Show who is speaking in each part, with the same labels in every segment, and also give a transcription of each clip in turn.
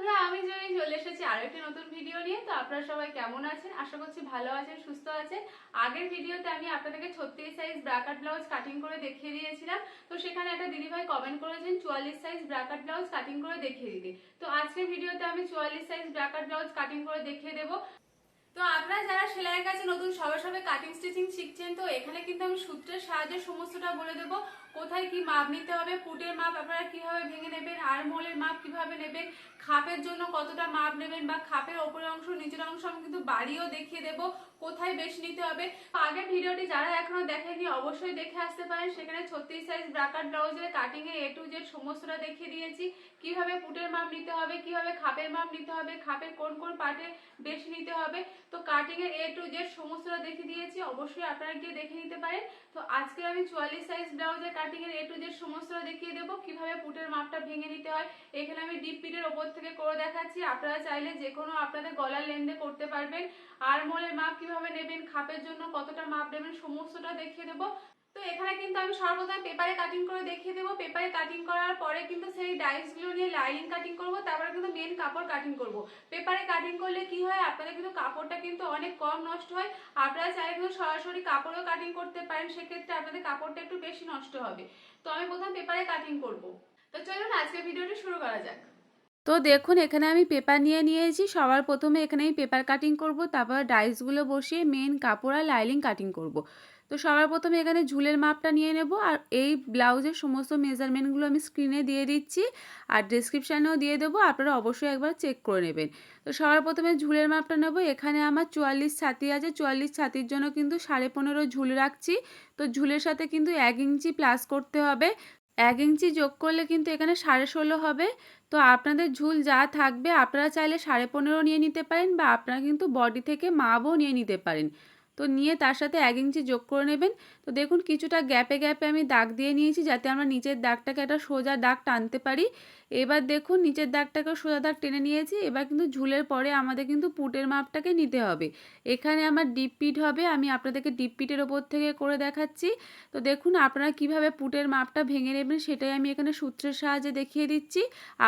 Speaker 1: বন্ধুরা, আমি জয়ী চলে এসেছি আরও একটি নতুন ভিডিও নিয়ে। তো আপনারা সবাই কেমন আছেন? আশা করছি ভালো আছেন, সুস্থ আছেন। আগের ভিডিওতে আমি আপনাদেরকে ছত্রিশ সাইজ ব্রাকাট ব্লাউজ কাটিং করে দেখিয়ে দিয়েছিলাম। তো সেখানে একটা দিদিভাই কমেন্ট করেছেন, চুয়াল্লিশ সাইজ ব্রাকাট ব্লাউজ কাটিং করে দেখিয়ে দিতে। তো আজকের ভিডিওতে আমি চুয়াল্লিশ সাইজ ব্রাকাট ব্লাউজ কাটিং করে দেখিয়ে দেবো। তো আপনারা যারা সেলাইয়ের কাছে নতুন, সবে সবে কাটিং স্টিচিং শিখছেন, তো এখানে কিন্তু আমি সূত্রের সাহায্যে সমস্তটা বলে দেবো। কোথায় কি মাপ নিতে হবে? ফুটের মাপ আপনারা কীভাবে ভেঙে নেবেন? আর মোলের মাপ কীভাবে নেবেন? খাপের জন্য কতটা মাপ নেবেন? বা খাপের ওপরের অংশ, নিচের অংশ আমি কিন্তু বাড়িও দেখিয়ে দেবো। কোথায় বেশ নিতে হবে। আগের ভিডিওটি যারা এখনও দেখেনি, অবশ্যই দেখে আসতে পারেন। সেখানে ছত্রিশ সাইজ ব্রাকার ব্লাউজের কাটিং এর এ টু জেড সমস্তটা দেখিয়ে দিয়েছি। কীভাবে পুটের মাপ নিতে হবে, কীভাবে খাপের মাপ নিতে হবে, খাপের কোন কোন পার্টে বেশ নিতে হবে। তো কাটিং এর এ টু জেড সমস্তটা দেখিয়ে দিয়েছি। অবশ্যই আপনারা গিয়ে দেখে নিতে পারেন। তো আজকে আমি চুয়াল্লিশ সাইজ ব্লাউজের কাটিং এর এ টু জেড সমস্তটা দেখিয়ে দেবো। কীভাবে পুটের মাপটা ভেঙে নিতে হয়, এখানে আমি ডিপ পিটের ওপর থেকে করে দেখাচ্ছি। আপনারা চাইলে যে কোনো আপনাদের গলার লেন্থে করতে পারবেন। আর মোলের মাপ কীভাবে নেবেন, খাপের জন্য কতটা মাপ নেবেন, সমস্তটা দেখিয়ে দেবো। তো এখানে কিন্তু আমি সর্বপ্রথম পেপারে কাটিং করে দেখিয়ে দেবো। পেপারে কাটিং করার পরে কিন্তু সেই ডাইসগুলো নিয়ে লাইনিং কাটিং করব, তারপরে কিন্তু মেন কাপড় কাটিং করব। পেপারে কাটিং করলে কি হয়, আপনাদের কিন্তু কাপড়টা কিন্তু অনেক কম নষ্ট হয়। আপনারা চাইলে কিন্তু সরাসরি কাপড়ও কাটিং করতে পারেন, সেক্ষেত্রে আপনাদের কাপড়টা একটু বেশি নষ্ট হবে। তো আমি প্রথম পেপারে কাটিং করব। তো চলুন আজকের ভিডিওটি শুরু করা যাক।
Speaker 2: তো দেখুন, এখানে আমি পেপার নিয়ে নিয়েছি। সবার প্রথমে এখানে আমি পেপার কাটিং করব, তারপর ডাইসগুলো বসিয়ে মেন কাপড় আর লাইলিং কাটিং করব। তো সবার প্রথমে এখানে ঝুলের মাপটা নিয়ে নেব আর এই ব্লাউজের সমস্ত মেজারমেন্টগুলো আমি স্ক্রিনে দিয়ে দিচ্ছি আর ডিসক্রিপশানেও দিয়ে দেবো, আপনারা অবশ্যই একবার চেক করে নেবেন। তো সবার প্রথমে ঝুলের মাপটা নেব, এখানে আমার চুয়াল্লিশ ছাতি আছে, চুয়াল্লিশ ছাতির জন্য কিন্তু সাড়ে পনেরো ঝুল রাখছি। তো ঝুলের সাথে কিন্তু এক ইঞ্চি প্লাস করতে হবে। এক ইঞ্চি যোগ করলে কিন্তু এখানে সাড়ে ষোলো হবে। তো আপনাদের ঝুল যা থাকবে, আপনারা চাইলে সাড়ে পনেরো নিয়ে নিতে পারেন বা আপনারা কিন্তু বডি থেকে মাপও নিয়ে নিতে পারেন। তো নিয়ে তার সাথে এক ইঞ্চি যোগ করে নেবেন। তো দেখুন, কিছুটা গ্যাপে গ্যাপে আমি দাগ দিয়ে নিয়েছি যাতে আমরা নিচের দাগটাকে একটা সোজা দাগ টানতে পারি। এবার দেখুন, নিচের দাগটাকেও সোজা দাগ টেনে নিয়েছি। এবার কিন্তু ঝুলের পরে আমাদের কিন্তু পুটের মাপটাকে নিতে হবে। এখানে আমার ডিপ পিট হবে, আমি আপনাদেরকে ডিপ পিটের ওপর থেকে করে দেখাচ্ছি। তো দেখুন, আপনারা কীভাবে পুটের মাপটা ভেঙে নেবেন সেটাই আমি এখানে সূত্রের সাহায্যে দেখিয়ে দিচ্ছি।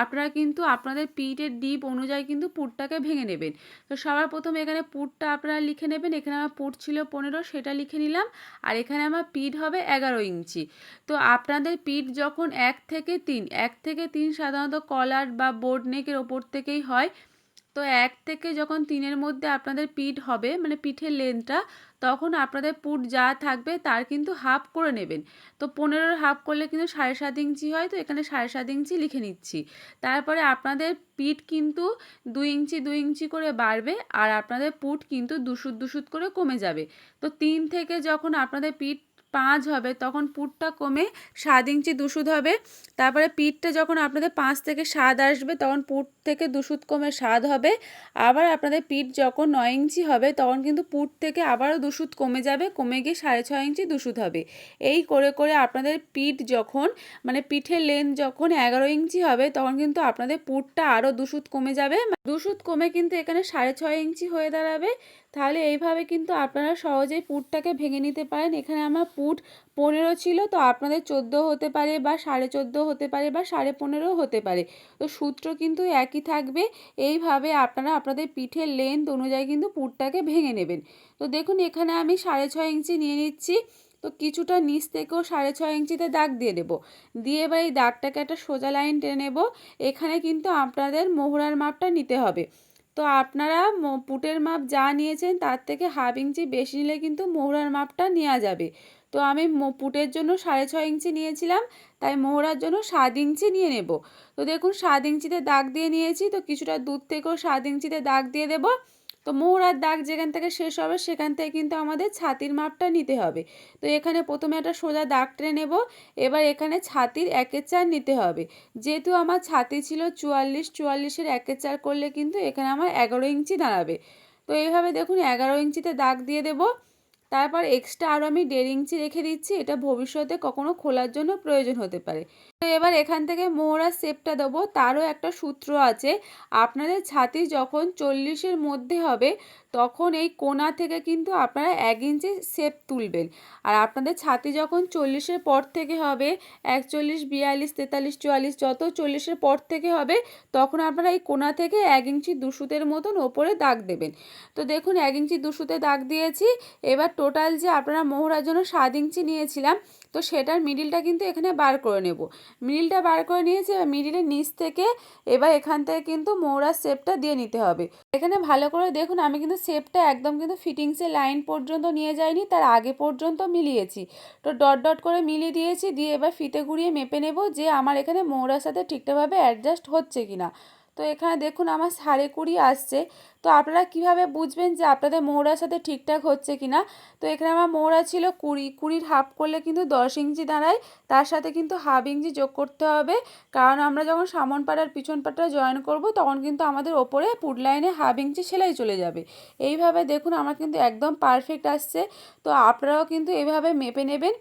Speaker 2: আপনারা কিন্তু আপনাদের পিটের ডিপ অনুযায়ী কিন্তু পুটটাকে ভেঙে নেবেন। তো সবার প্রথমে এখানে পুটটা আপনারা লিখে নেবেন। এখানে আমার পুট ছিল পনেরো, সেটা লিখে নিলাম। আর এখানে আমার পিঠ হবে এগারো ইঞ্চি। তো আপনাদের পিঠ যখন এক থেকে তিন, এক থেকে তিন সাধারণত কলার বা বোর্ড নেকের ওপর থেকেই হয়। তো এক থেকে যখন তিনের মধ্যে আপনাদের পিঠ হবে মানে পিঠের লেন্থটা তখন আপনাদের পুট যা থাকবে তার কিন্তু হাফ করে নেবেন। তো পনেরোর হাফ করলে কিন্তু সাড়ে সাত ইঞ্চি হয়, তো এখানে সাড়ে সাত ইঞ্চি লিখে নিচ্ছি। তারপরে আপনাদের পিঠ কিন্তু দুই ইঞ্চি দুই ইঞ্চি করে বাড়বে আর আপনাদের পুট কিন্তু দুশুদ দুশুদ করে কমে যাবে। তো তিন থেকে যখন আপনাদের পিঠ পাঁচ হবে, তখন পুটটা কমে সাত ইঞ্চি দুশুদ হবে। তারপরে পিঠটা যখন আপনাদের পাঁচ থেকে সাত আসবে, তখন পুট থেকে দুশুদ কমে সাত হবে। আবার আপনাদের পিঠ যখন নয় ইঞ্চি হবে, তখন কিন্তু পুট থেকে আবারও দুশুদ কমে যাবে, কমে গিয়ে সাড়ে ছয় ইঞ্চি দুশুদ হবে। এই করে করে আপনাদের পিঠ যখন মানে পিঠের লেন্থ যখন এগারো ইঞ্চি হবে, তখন কিন্তু আপনাদের পুটটা আরও দুশুদ কমে যাবে। দুশুদ কমে কিন্তু এখানে সাড়ে ছয় ইঞ্চি হয়ে দাঁড়াবে। তাহলে এইভাবে কিন্তু আপনারা সহজেই পুটটাকে ভেঙে নিতে পারেন। এখানে আমার পুট পনেরো ছিল, তো আপনাদের চোদ্দ হতে পারে বা সাড়ে চোদ্দ হতে পারে বা সাড়ে পনেরো হতে পারে। তো সূত্র কিন্তু একই থাকবে, এইভাবে আপনারা আপনাদের পিঠের লেন্থ অনুযায়ী কিন্তু পুটটাকে ভেঙে নেবেন। তো দেখুন, এখানে আমি সাড়ে ছয় ইঞ্চি নিয়ে নিচ্ছি, তো কিছুটা নিচ থেকেও সাড়ে ছয় ইঞ্চিতে দাগ দিয়ে দেবো। দিয়ে এবার এই দাগটাকে একটা সোজা লাইন টেনে নেব, এখানে কিন্তু আপনাদের মোহরার মাপটা নিতে হবে। তো আপনারা পুটের মাপ যা নিয়েছেন তার থেকে হাফ ইঞ্চি বেশি নিলে কিন্তু মোহরার মাপটা নেওয়া যাবে। তো আমি পুটের জন্য সাড়ে ছয় ইঞ্চি নিয়েছিলাম, তাই মোহরার জন্য সাত ইঞ্চি নিয়ে নেব। তো দেখুন, সাত ইঞ্চিতে দাগ দিয়ে নিয়েছি, তো কিছুটা দূর থেকেও সাত ইঞ্চিতে দাগ দিয়ে দেবো। তো মোহরার দাগ যেখান থেকে শেষ হবে, সেখান থেকে কিন্তু আমাদের ছাতির মাপটা নিতে হবে। তো এখানে প্রথমে একটা সোজা দাগ টেনে নেব, এবার এখানে ছাতির একের চার নিতে হবে। যেহেতু আমার ছাতি ছিল চুয়াল্লিশ, চুয়াল্লিশের একের চার করলে কিন্তু এখানে আমার এগারো ইঞ্চি দাঁড়াবে। তো এইভাবে দেখুন, এগারো ইঞ্চিতে দাগ দিয়ে দেবো। তারপর এক্সট্রা আরও আমি দেড় ইঞ্চি রেখে দিচ্ছি, এটা ভবিষ্যতে কখনও খোলার জন্য প্রয়োজন হতে পারে। তো এবার এখান থেকে মোহরার শেপটা দেবো। তারও একটা সূত্র আছে। আপনাদের ছাতি যখন চল্লিশের মধ্যে হবে, তখন এই কোনা থেকে কিন্তু আপনারা এক ইঞ্চি শেপ তুলবেন। আর আপনাদের ছাতি যখন চল্লিশের পর থেকে হবে, একচল্লিশ, বিয়াল্লিশ, তেতাল্লিশ, চুয়াল্লিশ, যত চল্লিশের পর থেকে হবে, তখন আপনারা এই কোনা থেকে এক ইঞ্চি দুশুতের মতন ওপরে দাগ দেবেন। তো দেখুন, এক ইঞ্চি দুশুতে দাগ দিয়েছি। এবার টোটাল যে আপনারা মোহরার জন্য সাত ইঞ্চি নিয়েছিলাম তো সেটার মিডিলটা কিন্তু এখানে বার করে নেব। মিডিলটা বার করে নিয়েছি, এবার মিডিলের নিচ থেকে এবার এখান থেকে কিন্তু মোহরার শেপটা দিয়ে নিতে হবে। এখানে ভালো করে দেখুন, আমি কিন্তু শেপটা একদম কিন্তু ফিটিংসের লাইন পর্যন্ত নিয়ে যাইনি, তার আগে পর্যন্ত মিলিয়েছি। তো ডট ডট করে মিলিয়ে দিয়েছি, দিয়ে এবার ফিতে ঘুরিয়ে মেপে নেব যে আমার এখানে মোহরার সাথে ঠিকঠাকভাবে অ্যাডজাস্ট হচ্ছে কি না তো এখানে দেখুন আমার সাড়ে কুড়ি আসছে। তো আপনারা কীভাবে বুঝবেন যে আপনাদের মোহরার সাথে ঠিকঠাক হচ্ছে কি না তো এখানে আমার মোহরা ছিল কুড়ি, কুড়ির হাফ করলে কিন্তু দশ ইঞ্চি দাঁড়ায়। তার সাথে কিন্তু হাফ ইঞ্চি যোগ করতে হবে। কারণ আমরা যখন সামন পাড়ার পিছন পাড়টা জয়েন করব, তখন কিন্তু আমাদের ওপরে পুট লাইনে হাফ ইঞ্চি সেলাই চলে যাবে। এইভাবে দেখুন আমার কিন্তু একদম পারফেক্ট আসছে। তো আপনারাও কিন্তু এভাবে মেপে নেবেন।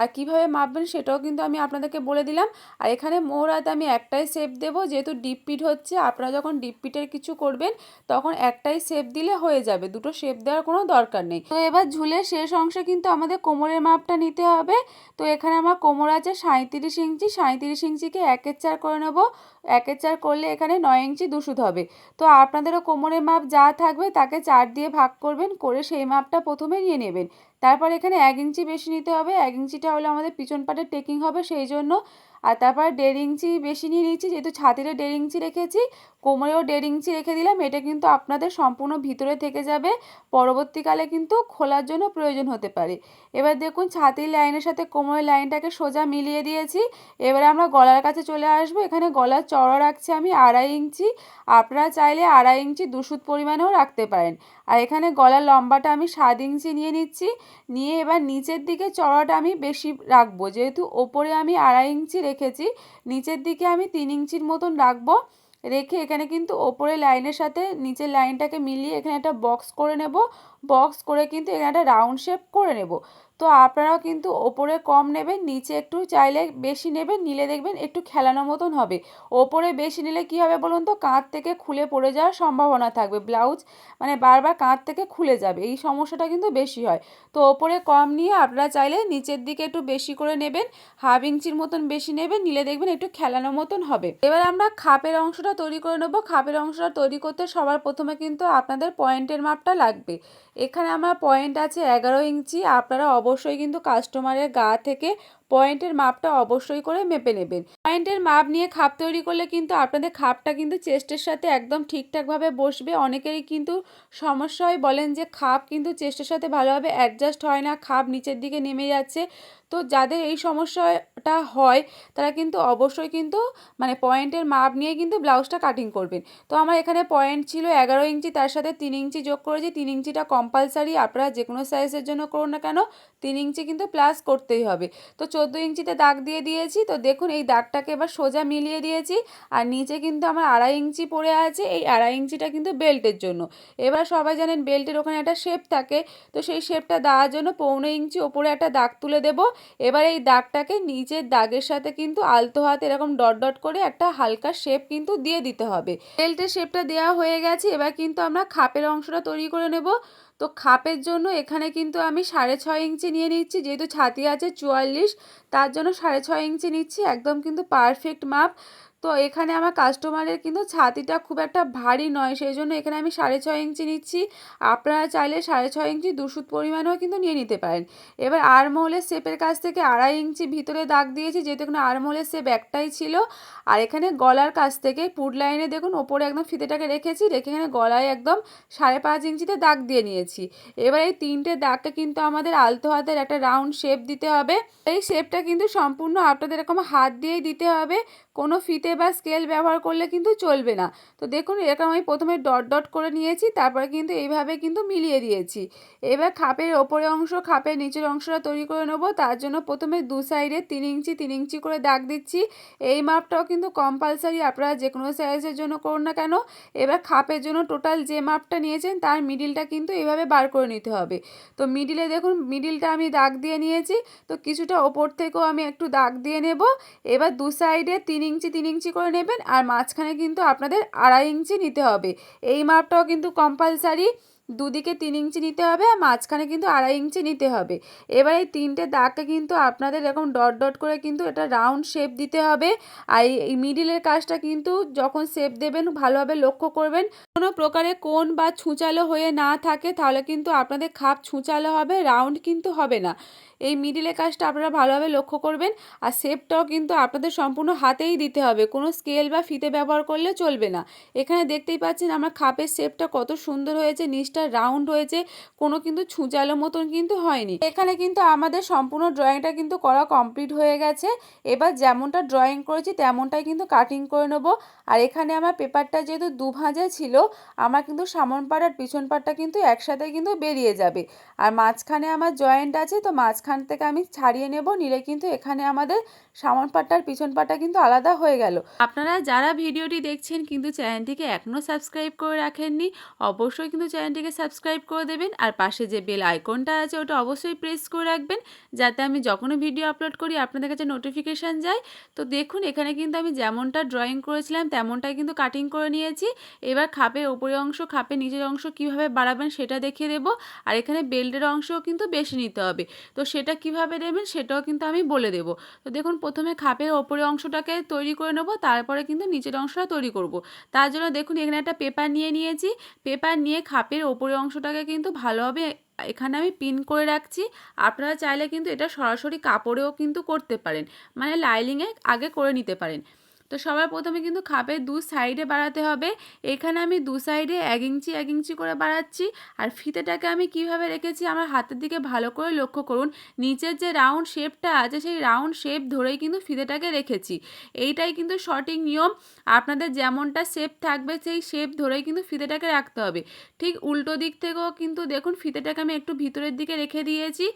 Speaker 2: আর কীভাবে মাপবেন সেটাও কিন্তু আমি আপনাদেরকে বলে দিলাম। আর এখানে মোহরাতে আমি একটাই শেপ দেবো, যেহেতু ডিপ পিট হচ্ছে, আপনারা যখন ডিপ পিটের কিছু করবেন, তখন একটাই শেপ দিলে হয়ে যাবে, দুটো শেপ দেওয়ার কোনো দরকার নেই। তো এবার ঝুলে শেষ অংশে কিন্তু আমাদের কোমরের মাপটা নিতে হবে। তো এখানে আমার কোমর আছে সাঁত্রিশ ইঞ্চি সাঁত্রিশ ইঞ্চিকে একের চার করে নেব। একের চার করলে এখানে নয় ইঞ্চি দুশুদ হবে। তো আপনাদেরও কোমরের মাপ যা থাকবে তাকে চার দিয়ে ভাগ করবেন, করে সেই মাপটা প্রথমে নিয়ে নেবেন। তারপর এখানে এক ইঞ্চি বেশি নিতে হবে। এক ইঞ্চিটা হলে আমাদের পিছন পাটের টেকিং হবে, সেই জন্য আর তারপর দেড় ইঞ্চি বেশি নিয়ে নিচ্ছি যেহেতু ছাতিরে দেড় ইঞ্চি রেখেছি, কোমরেও দেড় ইঞ্চি রেখে দিলাম, এটা কিন্তু আপনাদের সম্পূর্ণ ভিতরে থেকে যাবে, পরবর্তীকালে কিন্তু খোলার জন্য প্রয়োজন হতে পারে। এবার দেখুন, ছাতির লাইনের সাথে কোমরের লাইনটাকে সোজা মিলিয়ে দিয়েছি, এবারে আমরা গলার কাছে চলে আসব, এখানে গলার চড়া রাখছি আমি আড়াই ইঞ্চি, আপনারা চাইলে আড়াই ইঞ্চি দুশুদ পরিমাণেও রাখতে পারেন। আর এখানে গলার লম্বাটা আমি সাত ইঞ্চি নিয়ে নিচ্ছি। নিয়ে এবার নিচের দিকে চড়াটা আমি বেশি রাখব। যেহেতু ওপরে আমি আড়াই ইঞ্চি রেখেছি, নিচের দিকে আমি তিন ইঞ্চির মতন রাখব। রেখে এখানে কিন্তু ওপরে লাইনের সাথে নিচের লাইনটাকে মিলিয়ে এখানে একটা বক্স করে নেব। বক্স করে কিন্তু এখানে একটা রাউন্ড শেপ করে নেব। তো আপনারাও কিন্তু ওপরে কম নেবেন, নিচে একটু চাইলে বেশি নেবেন, নিলে দেখবেন একটু খেলানো মতন হবে। ওপরে বেশি নিলে কী হবে বলুন তো? কাঁধ থেকে খুলে পড়ে যাওয়ার সম্ভাবনা থাকবে। ব্লাউজ মানে বারবার কাঁধ থেকে খুলে যাবে, এই সমস্যাটা কিন্তু বেশি হয়। তো ওপরে কম নিয়ে আপনারা চাইলে নিচের দিকে একটু বেশি করে নেবেন, হাফ ইঞ্চির মতন বেশি নেবেন, নিলে দেখবেন একটু খেলানো মতন হবে। এবার আমরা খাপের অংশটা তৈরি করে নেব। খাপের অংশটা তৈরি করতে সবার প্রথমে কিন্তু আপনাদের পয়েন্টের মাপটা লাগবে। এখানে আমার পয়েন্ট আছে এগারো ইঞ্চি। আপনারা অবশ্যই কিন্তু কাস্টমারের গা থেকে পয়েন্টের মাপটা অবশ্যই করে মেপে নেবেন। পয়েন্টের মাপ নিয়ে খাপ তৈরি করলে কিন্তু আপনাদের খাপটা কিন্তু চেস্টের সাথে একদম ঠিকঠাকভাবে বসবে। অনেকেরই কিন্তু সমস্যা হয়, বলেন যে খাপ কিন্তু চেস্টের সাথে ভালোভাবে অ্যাডজাস্ট হয় না, খাপ নিচের দিকে নেমে যাচ্ছে। তো যাদের এই সমস্যাটা হয়, তারা কিন্তু অবশ্যই কিন্তু মানে পয়েন্টের মাপ নিয়ে কিন্তু ব্লাউজটা কাটিং করবেন। তো আমার এখানে পয়েন্ট ছিল এগারো ইঞ্চি, তার সাথে তিন ইঞ্চি যোগ করেছি তিন ইঞ্চিটা কম্পালসারি আপনারা যে কোনো সাইজের জন্য করুন না কেন, তিন ইঞ্চি কিন্তু প্লাস করতেই হবে। তো চোদ্দ ইঞ্চিতে দাগ দিয়ে দিয়েছি। তো দেখুন, এই দাগটাকে এবার সোজা মিলিয়ে দিয়েছি। আর নিচে কিন্তু আমার আড়াই ইঞ্চি পড়ে আছে, এই আড়াই ইঞ্চিটা কিন্তু বেল্টের জন্য। এবার সবাই জানেন বেল্টের ওখানে একটা শেপ থাকে। তো সেই শেপটা দেওয়ার জন্য পৌনে ইঞ্চি ওপরে একটা দাগ তুলে দেব। এবার এই দাগটাকে নিচের দাগের সাথে কিন্তু আলতো হাতে এরকম ডট ডট করে একটা হালকা শেপ কিন্তু দিয়ে দিতে হবে। বেল্টের শেপটা দেওয়া হয়ে গেছে। এবার কিন্তু আমরা খাপের অংশটা তৈরি করে নেব। তো খাপের জন্য এখানে কিন্তু আমি সাড়ে ছয় ইঞ্চি নিয়ে নিচ্ছি, যেহেতু ছাতি আছে চুয়াল্লিশ, তার জন্য সাড়ে ছয় ইঞ্চি নিচ্ছি, একদম কিন্তু পারফেক্ট মাপ। তো এখানে আমার কাস্টমারের কিন্তু ছাতিটা খুব একটা ভারী নয় সেই জন্য এখানে আমি সাড়ে ছয় ইঞ্চি নিচ্ছি। আপনারা চাইলে সাড়ে ছয় ইঞ্চি দুশুদ পরিমাণেও কিন্তু নিয়ে নিতে পারেন। এবার আরমহলের শেপের কাছ থেকে আড়াই ইঞ্চি ভিতরে দাগ দিয়েছি, যেহেতু এখানে আরমহলের শেপ একটাই ছিল। আর এখানে গলার কাছ থেকে পুট লাইনে দেখুন, ওপরে একদম ফিতেটাকে রেখেছি, রেখে এখানে গলায় একদম সাড়ে পাঁচ ইঞ্চিতে দাগ দিয়ে নিয়েছি। এবার এই তিনটে দাগকে কিন্তু আমাদের আলতো হাতের একটা রাউন্ড শেপ দিতে হবে। এই শেপটা কিন্তু সম্পূর্ণ আপনাদের এরকম হাত দিয়েই দিতে হবে। কোনো ফিতে বা স্কেল ব্যবহার করলে কিন্তু চলবে না। তো দেখুন, এরকম আমি প্রথমে ডট ডট করে নিয়েছি, তারপরে কিন্তু এইভাবে কিন্তু মিলিয়ে দিয়েছি। এবার খাপের ওপরের অংশ, খাপের নিচের অংশটা তৈরি করে নেব। তার জন্য প্রথমে দু সাইডে তিন ইঞ্চি তিন ইঞ্চি করে দাগ দিচ্ছি। এই মাপটাও কিন্তু কম্পালসারি আপনারা যে কোনো সাইজের জন্য করুন না কেন। এবার খাপের জন্য টোটাল যে মাপটা নিয়েছেন, তার মিডিলটা কিন্তু এভাবে বার করে নিতে হবে। তো মিডিলে দেখুন মিডিলটা আমি দাগ দিয়ে নিয়েছি। তো কিছুটা ওপর থেকেও আমি একটু দাগ দিয়ে নেব। এবার দু সাইডে তিন ইঞ্চি, তিন ইঞ্চি করে নেবেন আর মাঝখানে কিন্তু আপনাদের আড়াই ইঞ্চি নিতে হবে। এই মাপটাও কিন্তু কম্পালসারি দুদিকে তিন ইঞ্চি নিতে হবে আর মাঝখানে কিন্তু আড়াই ইঞ্চি নিতে হবে। এবার এই তিনটে দাগকে কিন্তু আপনাদের এরকম ডট ডট করে কিন্তু এটা রাউন্ড শেপ দিতে হবে। আর এই- মিডিলের কাজটা কিন্তু যখন শেপ দেবেন, ভালোভাবে লক্ষ্য করবেন, কোনো প্রকারে কোন বা ছুঁচালো হয়ে না থাকে, তাহলে কিন্তু আপনাদের খাপ ছুঁচালো হবে রাউন্ড কিন্তু হবে না। এই মিডিলের কাজটা আপনারা ভালোভাবে লক্ষ্য করবেন আর শেপটাও কিন্তু আপনাদের সম্পূর্ণ হাতেই দিতে হবে। কোনো স্কেল বা ফিতে ব্যবহার করলে চলবে না। এখানে দেখতেই পাচ্ছেন আমার খাপের শেপটা কত সুন্দর হয়েছে নিচটা রাউন্ড হয়েছে, কোনো কিন্তু ছুঁচালো মতন কিন্তু হয়নি। এখানে কিন্তু আমাদের সম্পূর্ণ ড্রয়িংটা কিন্তু করা কমপ্লিট হয়ে গেছে। এবার যেমনটা ড্রয়িং করেছি, তেমনটাই কিন্তু কাটিং করে নেব। আর এখানে আমার পেপারটা যেহেতু দু ভাঁজে ছিল, আমার কিন্তু সামন পাট আর পিছন পাটটা কিন্তু একসাথে কিন্তু বেরিয়ে যাবে। আর মাঝখানে আমার জয়েন্ট আছে, তো মাঝখান থেকে আমি ছাড়িয়ে নেব নিলে কিন্তু এখানে আমাদের সামন পাটটা আর পিছন পাটটা কিন্তু আলাদা হয়ে গেল। আপনারা যারা ভিডিওটি দেখছেন কিন্তু চ্যানেলটিকে এখনও সাবস্ক্রাইব করে রাখেননি, অবশ্যই কিন্তু চ্যানেলটিকে সাবস্ক্রাইব করে দেবেন আর পাশে যে বেল আইকনটা আছে ওটা অবশ্যই প্রেস করে রাখবেন যাতে আমি যখনই ভিডিও আপলোড করি আপনাদের কাছে নোটিফিকেশান যায়। তো দেখুন, এখানে কিন্তু আমি যেমনটা ড্রয়িং করেছিলাম তেমনটাই কিন্তু কাটিং করে নিয়েছি। এবার খাপের উপরের অংশ খাপের নিচের অংশ কীভাবে বাড়াবেন সেটা দেখিয়ে দেবো আর এখানে বেল্টের অংশও কিন্তু বেশি নিতে হবে। তো সেটা কীভাবে নেবেন সেটাও কিন্তু আমি বলে দেবো। তো দেখুন প্রথমে খাপের ওপরে অংশটাকে তৈরি করে নেব, তারপরে কিন্তু নিচের অংশটা তৈরি করব। তার জন্য দেখুন, এখানে একটা পেপার নিয়ে নিয়েছি। পেপার নিয়ে খাপের ওপরে অংশটাকে কিন্তু ভালোভাবে এখানে আমি পিন করে রাখছি। আপনারা চাইলে কিন্তু এটা সরাসরি কাপড়েও কিন্তু করতে পারেন। মানে লাইলিংয়ে আগে করে নিতে পারেন। তো সবার প্রথমে কিন্তু খাপের দু সাইডে বাড়াতে হবে। এখানে আমি দু সাইডে এক ইঞ্চি এক ইঞ্চি করে বাড়াচ্ছি। আর ফিতেটাকে আমি কীভাবে রেখেছি আমার হাতের দিকে ভালো করে লক্ষ্য করুন। নিচের যে রাউন্ড শেপটা আছে, সেই রাউন্ড শেপ ধরেই কিন্তু ফিতেটাকে রেখেছি। এইটাই কিন্তু সঠিক নিয়ম। আপনাদের যেমনটা শেপ থাকবে, সেই শেপ ধরেই কিন্তু ফিতেটাকে রাখতে হবে। ঠিক উল্টো দিক থেকেও কিন্তু দেখুন, ফিতেটাকে আমি একটু ভিতরের দিকে রেখে দিয়েছি,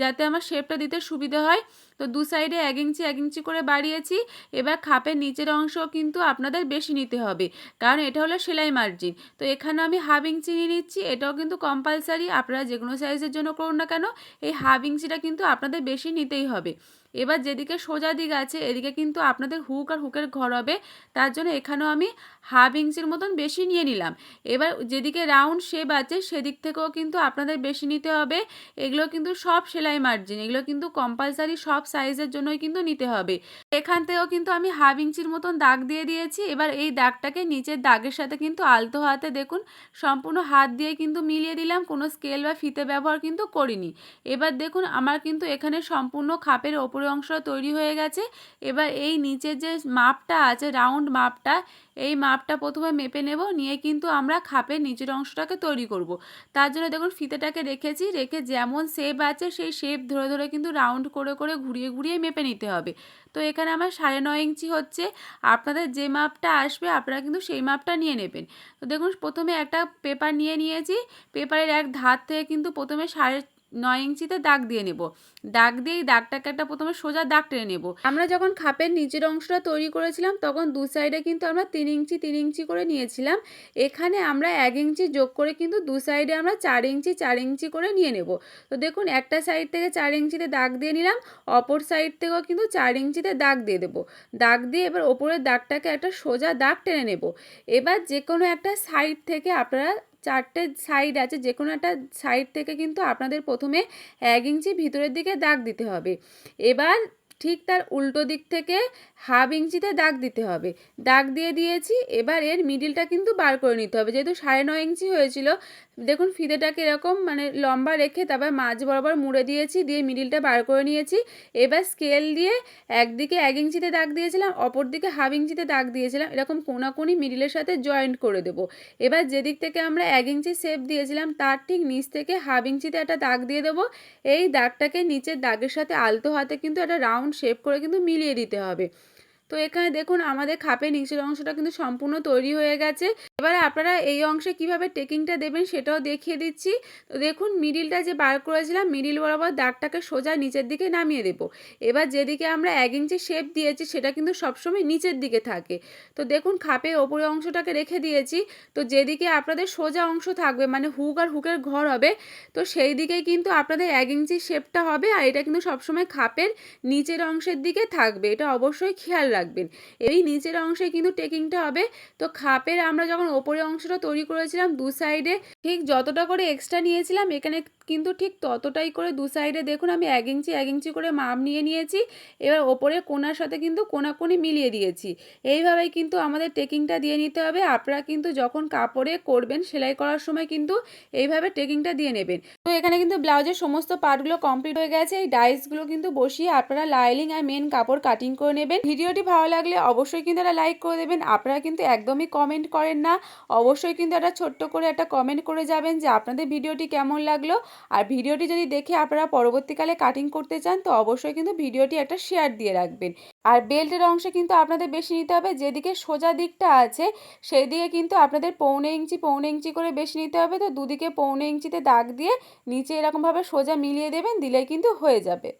Speaker 2: যাতে আমার শেপটা দিতে সুবিধা হয়। তো দু সাইডে এক ইঞ্চি এক ইঞ্চি করে বাড়িয়েছি। এবার খাপের নিচের অংশ কিন্তু আপনাদের বেশি নিতে হবে। কারণ এটা হলো সেলাই মার্জিন তো এখানে আমি হাফ ইঞ্চি নিয়ে নিচ্ছি। এটাও কিন্তু কম্পালসারি আপনারা যে কোনো সাইজের জন্য করুন না কেন, এই হাফ ইঞ্চিটা কিন্তু আপনাদের বেশি নিতেই হবে। এবার যেদিকে সোজা দিক আছে, এদিকে কিন্তু আপনাদের হুক আর হুকের ঘর হবে। তার জন্য এখানেও আমি হাফ ইঞ্চির মতন বেশি নিয়ে নিলাম। এবার যেদিকে রাউন্ড শেপ আছে, সেদিক থেকেও কিন্তু আপনাদের বেশি নিতে হবে। এগুলো কিন্তু সব সেলাই মার্জিন এগুলো কিন্তু কম্পালসারি সব সাইজের জন্যই কিন্তু নিতে হবে। এখান থেকেও কিন্তু আমি হাফ ইঞ্চির মতন দাগ দিয়ে দিয়েছি। এবার এই দাগটাকে নিচের দাগের সাথে কিন্তু আলতো হাতে দেখুন, সম্পূর্ণ হাত দিয়ে কিন্তু মিলিয়ে দিলাম, কোনো স্কেল বা ফিতে ব্যবহার কিন্তু করিনি। এবার দেখুন, আমার কিন্তু এখানে সম্পূর্ণ খাপের ওপরের অংশটা তৈরি হয়ে গেছে। এবার এই নিচের যে মাপটা আছে রাউন্ড মাপটা, এই মাপটা প্রথমে মেপে নেব, নিয়ে কিন্তু আমরা খাপের নিচের অংশটাকে তৈরি করব। তার জন্য দেখুন ফিতেটাকে রেখেছি, রেখে যেমন শেপ আছে, সেই শেপ ধরে ধরে কিন্তু রাউন্ড করে করে ঘুরিয়ে ঘুরিয়ে মেপে নিতে হবে। তো এখানে আমার সাড়ে নয় ইঞ্চি হচ্ছে। আপনাদের যে মাপটা আসবে, আপনারা কিন্তু সেই মাপটা নিয়ে নেবেন। তো দেখুন প্রথমে একটা পেপার নিয়ে নিয়েছি। পেপারের এক ধার থেকে কিন্তু প্রথমে সাড়ে নয় ইঞ্চিতে দাগ দিয়ে নেব। দাগ দিয়ে এই দাগটাকে একটা প্রথমে সোজা দাগ টেনে নেব। আমরা যখন খাপের নিচের অংশটা তৈরি করেছিলাম, তখন দু সাইডে কিন্তু আমরা তিন ইঞ্চি তিন ইঞ্চি করে নিয়েছিলাম। এখানে আমরা এক ইঞ্চি যোগ করে কিন্তু দু সাইডে আমরা চার ইঞ্চি চার ইঞ্চি করে নিয়ে নেব। তো দেখুন, একটা সাইড থেকে চার ইঞ্চিতে দাগ দিয়ে নিলাম, অপর সাইড থেকেও কিন্তু চার ইঞ্চিতে দাগ দিয়ে দেবো। দাগ দিয়ে এবার ওপরের দাগটাকে একটা সোজা দাগ টেনে নেব। এবার যে কোনো একটা সাইড থেকে আপনারা চারটে সাইড আছে যে কোনো একটা সাইড থেকে কিন্তু আপনাদের প্রথমে এক ইঞ্চি ভিতরের দিকে দাগ দিতে হবে। এবার ঠিক তার উল্টো দিক থেকে হাফ ইঞ্চিতে দাগ দিতে হবে। দাগ দিয়ে দিয়েছি, এবার এর মিডিলটা কিন্তু বার করে নিতে হবে। যেহেতু সাড়ে নয় ইঞ্চি হয়েছিল দেখুন ফিতেটাকে এরকম মানে লম্বা রেখে তারপর মাঝ বরাবর মুড়ে দিয়েছি, দিয়ে মিডিলটা বার করে নিয়েছি। এবার স্কেল দিয়ে একদিকে এক ইঞ্চিতে দাগ দিয়েছিলাম অপর দিকে হাফ ইঞ্চিতে দাগ দিয়েছিলাম। এরকম কোনাকুনি মিডিলের সাথে জয়েন্ট করে দেবো। এবার যেদিক থেকে আমরা এক ইঞ্চি শেপ দিয়েছিলাম, তার ঠিক নিচ থেকে হাফ ইঞ্চিতে একটা দাগ দিয়ে দেবো। এই দাগটাকে নিচের দাগের সাথে আলতো হাতে কিন্তু একটা রাউন্ড শেপ করে কিন্তু মিলিয়ে দিতে হবে। তো এখানে দেখুন আমাদের খাপের নিচের অংশটা কিন্তু সম্পূর্ণ তৈরি হয়ে গেছে। এবারে আপনারা এই অংশে কীভাবে টেকিংটা দেবেন সেটাও দেখিয়ে দিচ্ছি। তো দেখুন মিডিলটা যে বার করেছিলাম, মিডিল বরাবর দাগটাকে সোজা নিচের দিকে নামিয়ে দেবো। এবার যেদিকে আমরা এক ইঞ্চি শেপ দিয়েছি, সেটা কিন্তু সবসময় নিচের দিকে থাকে। তো দেখুন খাপের ওপরের অংশটাকে রেখে দিয়েছি। তো যেদিকে আপনাদের সোজা অংশ থাকবে মানে হুক আর হুকের ঘর হবে, তো সেই দিকে কিন্তু আপনাদের এক ইঞ্চি শেপটা হবে আর এটা কিন্তু সবসময় খাপের নিচের অংশের দিকে থাকবে। এটা অবশ্যই খেয়াল রাখবেন। এই নিচের অংশে কিন্তু টেকিংটা হবে। তো খাপের আমরা যখন ওপরের অংশটা তৈরি করেছিলাম দু সাইডে ঠিক যতটা করে এক্সট্রা নিয়েছিলাম, এখানে কিন্তু ঠিক ততটাই করে দু সাইডে দেখুন আমি এক ইঞ্চি এক ইঞ্চি করে মাপ নিয়ে নিয়েছি। এবার ওপরে কোনার সাথে কিন্তু কোনাকুনি মিলিয়ে দিয়েছি। এইভাবেই কিন্তু আমাদের টেকিংটা দিয়ে নিতে হবে। আপনারা কিন্তু যখন কাপড়ে করবেন, সেলাই করার সময় কিন্তু এইভাবে টেকিংটা দিয়ে নেবেন। তো এখানে কিন্তু ব্লাউজের সমস্ত পার্টগুলো কমপ্লিট হয়ে গেছে। এই ডাইসগুলো কিন্তু বসিয়ে আপনারা লাইলিং আর মেন কাপড় কাটিং করে নেবেন। ভিডিওটি ভালো লাগলে অবশ্যই কিন্তু একটা লাইক করে দেবেন। আপনারা কিন্তু একদমই কমেন্ট করেন না। অবশ্যই কিন্তু একটা ছোট্ট করে একটা কমেন্ট করে যাবেন যে আপনাদের ভিডিওটি কেমন লাগল। আর ভিডিওটি যদি দেখে আপনারা পরবর্তীকালে কাটিং করতে চান, তো অবশ্যই কিন্তু ভিডিওটি একটা শেয়ার দিয়ে রাখবেন। আর বেল্টের অংশে কিন্তু আপনাদের বেশি নিতে হবে, যেদিকে সোজা দিকটা আছে সেই দিকে কিন্তু আপনাদের পৌনে ইঞ্চি পৌনে ইঞ্চি করে বেশি নিতে হবে, তো দুদিকে পৌনে ইঞ্চিতে দাগ দিয়ে নিচে এরকমভাবে সোজা মিলিয়ে দেবেন, দিলেই কিন্তু হয়ে যাবে।